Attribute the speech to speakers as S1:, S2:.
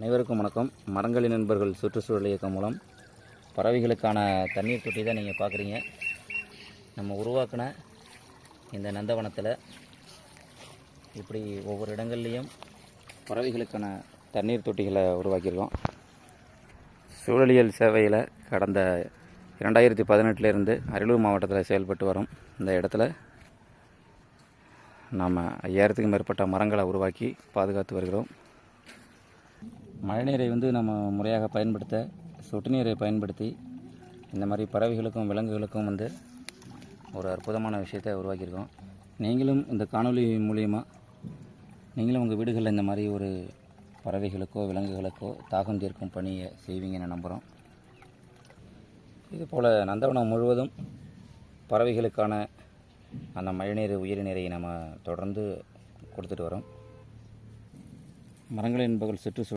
S1: அனைவருக்கும் வணக்கம். மரங்களின் நண்பர்கள் சுற்றுச்சூழல் இயக்கம் மூலம் பறவைகளுக்கான தண்ணீர் தொட்டி தான் நீங்கள் பார்க்குறீங்க நம்ம உருவாக்கின இந்த நந்தவனத்தில் இப்படி ஒவ்வொரு இடங்கள்லேயும் பறவைகளுக்கான தண்ணீர் தொட்டிகளை உருவாக்கியிருக்கோம். சூழலியல் சேவையில் கடந்த இரண்டாயிரத்தி பதினெட்டுலேருந்து அரியலூர் மாவட்டத்தில் செயல்பட்டு வரும் இந்த இடத்துல நாம் ஐயாயிரத்துக்கும் மேற்பட்ட மரங்களை உருவாக்கி பாதுகாத்து வருகிறோம். மழைநீரை வந்து நம்ம முறையாக பயன்படுத்த சொட்டு நீரை பயன்படுத்தி இந்த மாதிரி பறவைகளுக்கும் விலங்குகளுக்கும் வந்து ஒரு அற்புதமான விஷயத்தை உருவாக்கியிருக்கோம். நீங்களும் இந்த காணொளி மூலியமாக நீங்களும் உங்கள் வீடுகளில் இந்த மாதிரி ஒரு பறவைகளுக்கோ விலங்குகளுக்கோ தாகம் தீர்க்கும் பணியை செய்வீங்கன்னு நம்புகிறோம் இதுபோல் நந்தவனம் முழுவதும் பறவைகளுக்கான அந்த மழைநீர் உயிரிநீரை நம்ம தொடர்ந்து கொடுத்துட்டு வரோம். மரங்களின் பகல் சுற்றுச்சூழல்